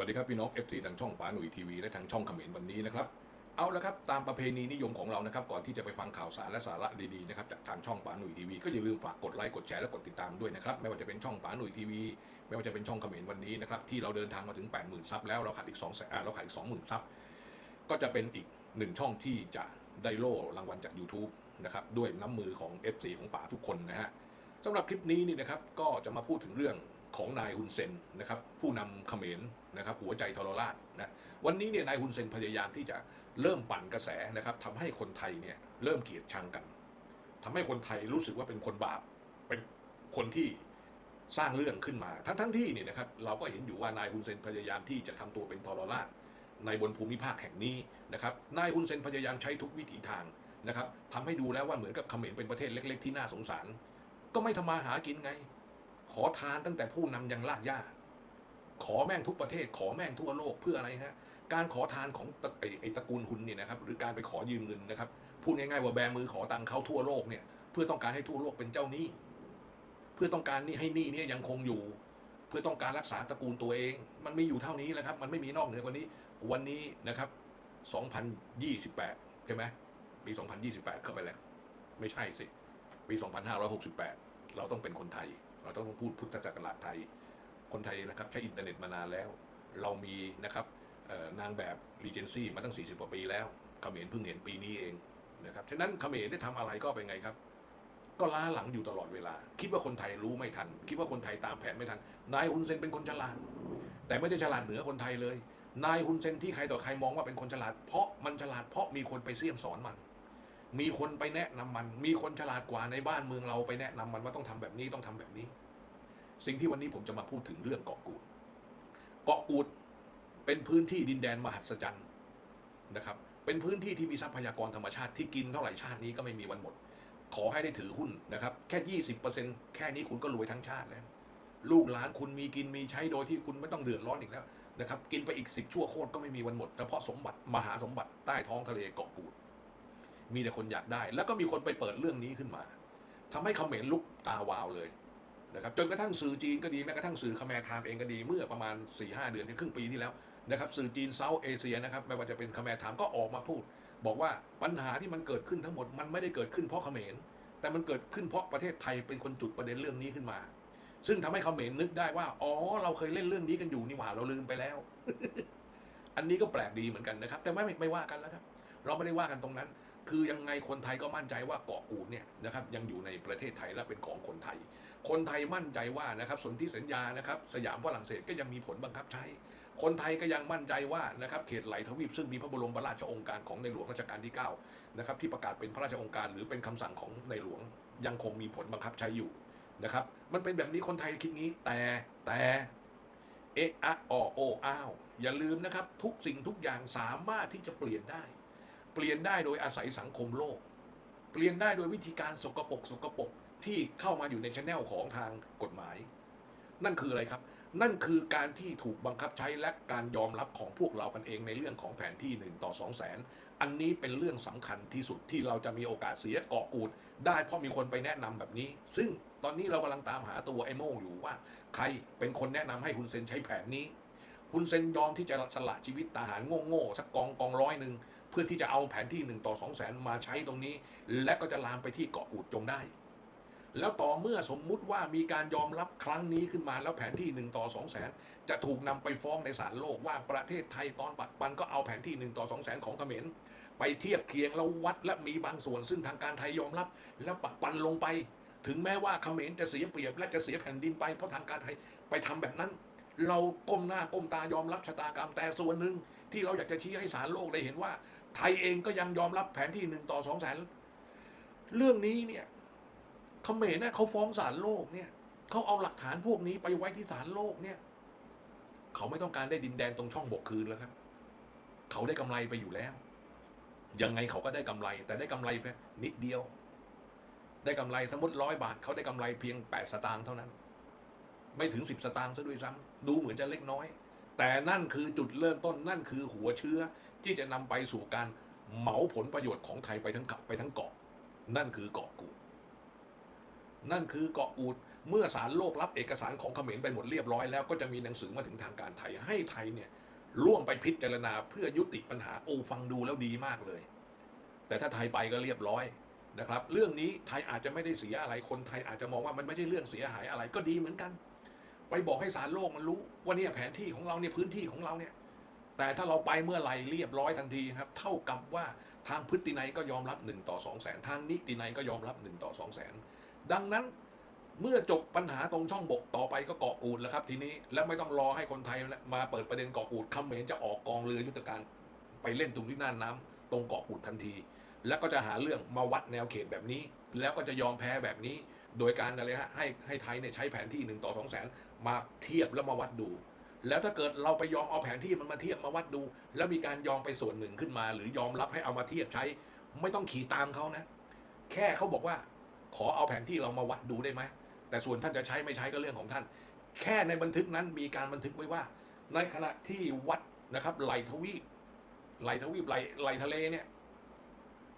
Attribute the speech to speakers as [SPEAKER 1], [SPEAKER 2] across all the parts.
[SPEAKER 1] วัสดีครับพี่น้องเอฟซีทางช่องป๋าหนุ่ยทีวีและทางช่องขมรวันนี้นะครับ เอาละครับตามประเพณีนิยมของเรานะครับ ก่อนที่จะไปฟังข่าวสารและสาระดีๆนะครับจากทางช่องป๋าหนุ่ยทีวีก็อย่าลืมฝากกดไลค์กดแชร์และกดติดตามด้วยนะครับ ไม่ว่าจะเป็นช่องป๋าหนุ่ยทีวีไม่ว่าจะเป็นช่องขมรวันนี้นะครับที่เราเดินทางมาถึง 80,000ซับแล้วเราขาดอีก2แสนเราขาดอีก20,000ซับก็จะเป็นอีกหนึ่งช่องที่จะได้โล่รางวัลจาก YouTube นะครับด้วยน้ำมือของ FC ของป๋าทุกคนนะฮะสำหรับคลิปนี้นี่นะครับก็จะมาพูดถึงเรื่อง ของนายฮุนเซนนะครับผู้นำเขมรนะครับหัวใจทรราชนะวันนี้เนี่ยนายฮุนเซนพยายามที่จะเริ่มปั่นกระแสนะครับทำให้คนไทยเนี่ยเริ่มเกลียดชังกันทำให้คนไทยรู้สึกว่าเป็นคนบาปเป็นคนที่สร้างเรื่องขึ้นมาทั้งทั้งที่เนี่ยนะครับเราก็เห็นอยู่ว่านายฮุนเซนพยายามที่จะทำตัวเป็นทรราชในบนภูมิภาคแห่งนี้นะครับนายฮุนเซนพยายามใช้ทุกวิถีทางนะครับทำให้ดูแล้วว่าเหมือนกับเขมรเป็นประเทศเล็ก ๆ ที่น่าสงสาร ก็ไม่ทำมาหากินไง ขอทานตั้งแต่ผู้นำยังลากย่าขอแม่งทุกประเทศ ขอแม่งทั่วโลกเพื่ออะไรฮะการขอทานของไอ้ไอตระกูลหุนเนี่ยนะครับหรือการไปขอยืมเงินนะครับพูดง่ายๆว่าแบมือขอตังค์เขาทั่วโลกเนี่ยเพื่อต้องการให้ทั่วโลกเป็นเจ้าหนี้ เพื่อต้องการนี่ให้หนี้เนี่ยยังคงอยู่ เพื่อต้องการรักษาตระกูลตัวเอง มันมีอยู่เท่านี้แหละครับ มันไม่มีนอกเหนือกว่านี้ วันนี้นะครับ 2028 ใช่ไหมปี 2028 เข้าไปแล้ว ไม่ใช่สิ ปี 2568 เราต้องเป็นคนไทย เราต้องพูดพุทธศักราชไทย คนไทยนะครับใช้อินเทอร์เน็ตมานานแล้ว เรามีนะครับนางแบบรีเจนซี่มาตั้ง 40กว่าปีแล้วเขมรเพิ่งเห็นปีนี้เองนะครับฉะนั้นเขมรได้ทำอะไรก็เป็นไงครับ ก็ล้าหลังอยู่ตลอดเวลา คิดว่าคนไทยรู้ไม่ทัน คิดว่าคนไทยตามแผนไม่ทัน นายฮุนเซนเป็นคนฉลาด แต่ไม่ได้ฉลาดเหนือคนไทยเลย นายฮุนเซนที่ใครต่อใครมองว่าเป็นคนฉลาด เพราะมันฉลาดเพราะมีคนไปเสี่ยมสอนมัน มีคนไปแนะนำมัน มีคนฉลาดกว่าในบ้านเมืองเราไปแนะนำมันว่าต้องทำแบบนี้ต้องทำแบบนี้ สิ่งที่วันนี้ผมจะมาพูดถึงเรื่องเกาะกูด เกาะกูดเป็นพื้นที่ดินแดนมหัศจรรย์นะครับ เป็นพื้นที่ที่มีทรัพยากรธรรมชาติที่กินเท่าไหร่ชาตินี้ก็ไม่มีวันหมด ขอให้ได้ถือหุ้นนะครับ แค่ยี่สิบเปอร์เซ็นแค่นี้คุณก็รวยทั้งชาติแล้ว ลูกหลานคุณมีกินมีใช้โดยที่คุณไม่ต้องเดือดร้อนอีกแล้วนะครับ กินไปอีกสิบชั่วโคตรก็ไม่มีวันหมดเฉพาะสมบัติมหาสมบัติใต้ท้องทะเลเกาะกูด มีแต่คนอยากได้ แล้วก็มีคนไปเปิดเรื่องนี้ขึ้นมาทำให้เขมรลุกตาวาวเลยนะครับจนกระทั่งสื่อจีนก็ดีแม้กระทั่งสื่อคแมร์ไทม์เองก็ดีเมื่อประมาณ4ีหเดือนที่ครึ่งปีที่แล้วนะครับสื่อจีนเซาท์เอเชียนะครับไม่ว่าจะเป็นคแมร์ไทม์ก็ออกมาพูด บอกว่าปัญหาที่มันเกิดขึ้นทั้งหมดมันไม่ได้เกิดขึ้นเพราะเขมร แต่มันเกิดขึ้นเพราะประเทศไทยเป็นคนจุดประเด็นเรื่องนี้ขึ้นมา ซึ่งทำให้เขมรนึกได้ว่าอ๋อเราเคยเล่นเรื่องนี้กันอยู่นี่หว่าเราลืมไปแล้ว อันนี้ก็แปลกดีเหมือนกันนะครับ แต่ไม่ไม่ว่ากันแล้วครับ เราไม่ได้ว่ากันตรงนั้น คือยังไงคนไทยก็มั่นใจว่าเกาะกูดเนี่ยนะครับยังอยู่ในประเทศไทยและเป็นของคนไทย คนไทยมั่นใจว่านะครับสนธิสัญญานะครับสยามฝรั่งเศสก็ยังมีผลบังคับใช้ คนไทยก็ยังมั่นใจว่านะครับเขตไหลทวีปซึ่งมีพระบรมราชองค์การของในหลวงรัชกาลที่9นะครับที่ประกาศเป็นพระราชองค์การ หรือเป็นคำสั่งของในหลวงยังคงมีผลบังคับใช้อยู่นะครับมันเป็นแบบนี้คนไทยคิดงี้แต่แต่เอะอะออโออ้าวอย่าลืมนะครับทุกสิ่งทุกอย่างสามารถที่จะเปลี่ยนได้ เปลี่ยนได้โดยอาศัยสังคมโลก เปลี่ยนได้โดยวิธีการสกปรกสกปรกที่เข้ามาอยู่ในชแนลของทางกฎหมาย นั่นคืออะไรครับ นั่นคือการที่ถูกบังคับใช้และการยอมรับของพวกเรากันเองในเรื่องของแผนที่1ต่อ2 0 0แสนอันนี้เป็นเรื่องสำคัญที่สุดที่เราจะมีโอกาสเสียเกาะกูด ได้เพราะมีคนไปแนะนำแบบนี้ ซึ่งตอนนี้เรากำลังตามหาตัวไอ้โม่งอยู่ว่า ใครเป็นคนแนะนำให้คุณเซนใช้แผนนี้คุณเซนยอมที่จะสละชีวิตทหารโง่ๆสักกองกองร้อยหนึ่ง เพื่อที่จะเอาแผนที่1ต่อ2 0 0แสนมาใช้ตรงนี้ และก็จะลามไปที่เกาะกูดจงได้ แล้วต่อเมื่อสมมุติว่ามีการยอมรับครั้งนี้ขึ้นมาแล้วแผนที่1ต่อ2 0 0แสนจะถูกนำไปฟ้องในศาลโลกว่าประเทศไทยตอนปักปันก็เอาแผนที่1ต่อ2 0 0แสนของเขมรไปเทียบเคียงแล้ววัดและมีบางส่วนซึ่งทางการไทยยอมรับ แล้วปักปันลงไป ถึงแม้ว่าเขมรจะเสียเปรียบและจะเสียแผ่นดินไปเพราะทางการไทยไปทำแบบนั้นเราก้มหน้าก้มตายอมรับชะตากรรมแต่ส่วนหนึ่งที่เราอยากจะชี้ให้ศาลโลกได้เห็นว่า ไทยเองก็ยังยอมรับแผนที่หนึ่งต่อสองแสนเรื่องนี้เนี่ยเขมรเนี่ยเขาฟ้องศาลโลกเนี่ยเขาเอาหลักฐานพวกนี้ไปไว้ที่ศาลโลกเนี่ย เขาไม่ต้องการได้ดินแดนตรงช่องบกคืนแล้วครับ เขาได้กำไรไปอยู่แล้ว ยังไงเขาก็ได้กำไร แต่ได้กำไรแค่นิดเดียว ได้กำไรสมมติร้อยบาท เขาได้กำไรเพียงแปดสตางค์เท่านั้น ไม่ถึงสิบสตางค์ซะด้วยซ้ำดูเหมือนจะเล็กน้อย แต่นั่นคือจุดเริ่มต้นนั่นคือหัวเชื้อที่จะนำไปสู่การเหมาผลประโยชน์ของไทยไปทั้งขับไปทั้งเกาะ นั่นคือเกาะกูด นั่นคือเกาะกูดเมื่อสารโลกรับเอกสารของเขมรไปหมดเรียบร้อยแล้วก็จะมีหนังสือมาถึงทางการไทยให้ไทยเนี่ยร่วมไปพิจารณาเพื่อยุติปัญหาโอ้ฟังดูแล้วดีมากเลย แต่ถ้าไทยไปก็เรียบร้อยนะครับ เรื่องนี้ไทยอาจจะไม่ได้เสียอะไรคนไทยอาจจะมองว่ามันไม่ใช่เรื่องเสียหายอะไรก็ดีเหมือนกัน ไปบอกให้สารโลกมันรู้ ว่าเนี่ยแผนที่ของเราเนี่ยพื้นที่ของเราเนี่ย แต่ถ้าเราไปเมื่อไหร่เรียบร้อยทันทีครับ เท่ากับว่าทางพฤตินัยก็ยอมรับ1ต่อ2แสนทางนิตินัยก็ยอมรับ1ต่อ2แสนดังนั้นเมื่อจบปัญหาตรงช่องบกต่อไปก็เกาะกูดแล้วครับ ทีนี้แล้วไม่ต้องรอให้คนไทยมาเปิดประเด็นเกาะกูดคำเขมรจะออกกองเรือยุทธการไปเล่นตรงที่น่านน้ำตรงเกาะกูดทันที แล้วก็จะหาเรื่องมาวัดแนวเขตแบบนี้ แล้วก็จะยอมแพ้แบบนี้ โดยการอะไรฮะให้ให้ไทยเนี่ยใช้แผนที่1ต่อ2แสน มาเทียบแล้วมาวัดดู แล้วถ้าเกิดเราไปยอมเอาแผนที่มันมาเทียบมาวัดดู แล้วมีการยอมไปส่วนหนึ่งขึ้นมา หรือยอมรับให้เอามาเทียบใช้ ไม่ต้องขี่ตามเขานะ แค่เขาบอกว่า ขอเอาแผนที่เรามาวัดดูได้ไหมแต่ส่วนท่านจะใช้ไม่ใช้ก็เรื่องของท่าน แค่ในบันทึกนั้นมีการบันทึกไว้ว่า ในขณะที่วัดนะครับไหลทวีปไหลทวีปไหลไหลทะเลเนี่ย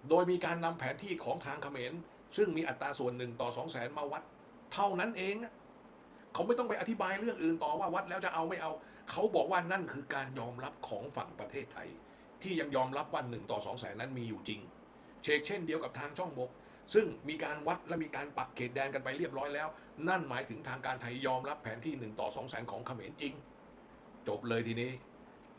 [SPEAKER 1] โดยมีการนำแผนที่ของทางเขมร ซึ่งมีอัตราส่วนหนึ่งต่อสองแสนมาวัด เท่านั้นเองอะ เขาไม่ต้องไปอธิบายเรื่องอื่นต่อว่าวัดแล้วจะเอาไม่เอา เขาบอกว่านั่นคือการยอมรับของฝั่งประเทศไทย ที่ยังยอมรับว่าหนึ่งต่อสองแสนนั้นมีอยู่จริง เชกเช่นเดียวกับทางช่องบก ซึ่งมีการวัดและมีการปักเขตแดนกันไปเรียบร้อยแล้ว นั่นหมายถึงทางการไทยยอมรับแผนที่หนึ่งต่อสองแสนของเขมรจริง จบเลยทีนี้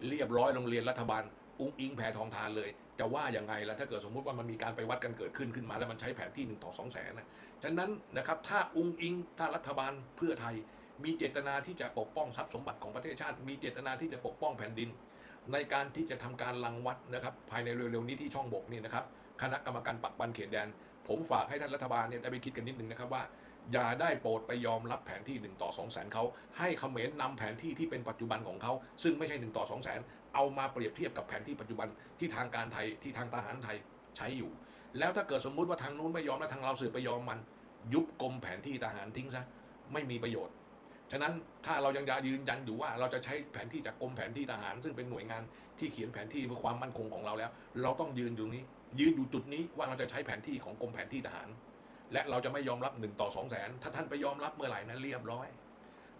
[SPEAKER 1] เรียบร้อยโรงเรียนรัฐบาล อุ้งอิงแผ่ทองทานเลย จะว่าอย่างไงล่ะถ้าเกิดสมมุติว่ามันมีการไปวัดกันเกิดขึ้นขึ้นมาแล้วมันใช้แผนที่หนึ่งต่อสองแสนนะฉะนั้นนะครับถ้าอุ้งอิงถ้ารัฐบาลเพื่อไทย มีเจตนาที่จะปกป้องทรัพย์สมบัติของประเทศชาติ มีเจตนาที่จะปกป้องแผ่นดิน ในการที่จะทำการลังวัดนะครับภายในเร็วๆนี้ที่ช่องบกนี่นะครับคณะกรรมการปักปันเขตแดน ผมฝากให้ท่านรัฐบาลเนี่ยได้ไปคิดกันนิดนึงนะครับว่า อย่าได้โปรดไปยอมรับแผนที่ 1 ต่อ 2 0 0แสนเขาให้เขมรนำแผนที่ที่เป็นปัจจุบันของเขาซึ่งไม่ใช่ 1 ต่อ 2 0 0แสนเอามาเปรียบเทียบกับแผนที่ปัจจุบันที่ทางการไทยที่ทางทหารไทยใช้อยู่ แล้วถ้าเกิดสมมุติว่าทางนู้นไม่ยอมแล้วทางเราสืบไปยอมมัน ยุบกรมแผนที่ทหารทิ้งซะไม่มีประโยชน์ฉะนั้นถ้าเรายังยืนยันอยู่ว่าเราจะใช้แผนที่จากกรมแผนที่ทหาร ซึ่งเป็นหน่วยงานที่เขียนแผนที่เพื่อความมั่นคงของเราแล้ว เราต้องยืนอยู่นี้ ยืนอยู่จุดนี้ว่าเราจะใช้แผนที่ของกรมแผนที่ทหาร และเราจะไม่ยอมรับ1ต่อ2 0 0แสนถ้าท่านไปยอมรับเมื่อไหร่นั้นเรียบร้อย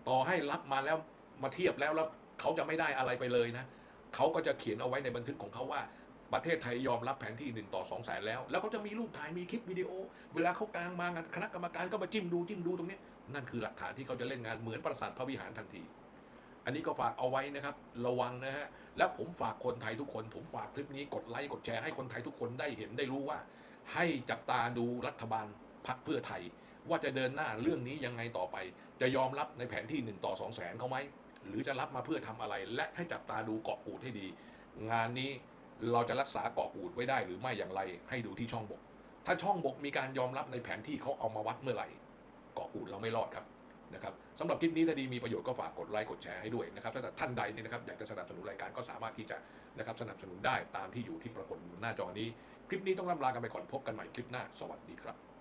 [SPEAKER 1] ต่อให้รับมาแล้วมาเทียบแล้วแล้วเขาจะไม่ได้อะไรไปเลยนะเขาก็จะเขียนเอาไว้ในบันทึกของเขาว่าประเทศไทยยอมรับแผนที่ 1 ต่อ2 0 0แสนแล้ว แล้วเขาจะมีรูปถ่ายมีคลิปวิดีโอ เวลาเขากลางมางานคณะกรรมการก็มาจิ้มดูจิ้มดูตรงนี้ นั่นคือหลักฐานที่เขาจะเล่นงานเหมือนปราสาทพระวิหารทันที อันนี้ก็ฝากเอาไว้นะครับ ระวังนะฮะ และผมฝากคนไทยทุกคน ผมฝากคลิปนี้กดไลค์กดแชร์ให้คนไทยทุกคนได้เห็นได้รู้ว่า ให้จับตาดูรัฐบาล พักเพื่อไทย ว่าจะเดินหน้าเรื่องนี้ยังไงต่อไป จะยอมรับในแผนที่ 1 ต่อ 2 แสนเขาไหม หรือจะรับมาเพื่อทำอะไร และให้จับตาดูเกาะกูดให้ดี งานนี้เราจะรักษาเกาะกูดไว้ได้หรือไม่อย่างไรให้ดูที่ช่องบก ถ้าช่องบกมีการยอมรับในแผนที่เขาเอามาวัดเมื่อไหร่เกาะกูดเราไม่รอดครับนะครับสำหรับคลิปนี้ถ้าดีมีประโยชน์ก็ฝากกดไลค์กดแชร์ให้ด้วยนะครับถ้าท่านใดเนี่ยนะครับอยากจะสนับสนุนรายการก็สามารถที่จะนะครับสนับสนุนได้ตามที่อยู่ที่ปรากฏอยู่หน้าจอนี้ คลิปนี้ต้องล่ำลากันไปก่อนพบกันใหม่คลิปหน้า สวัสดีครับ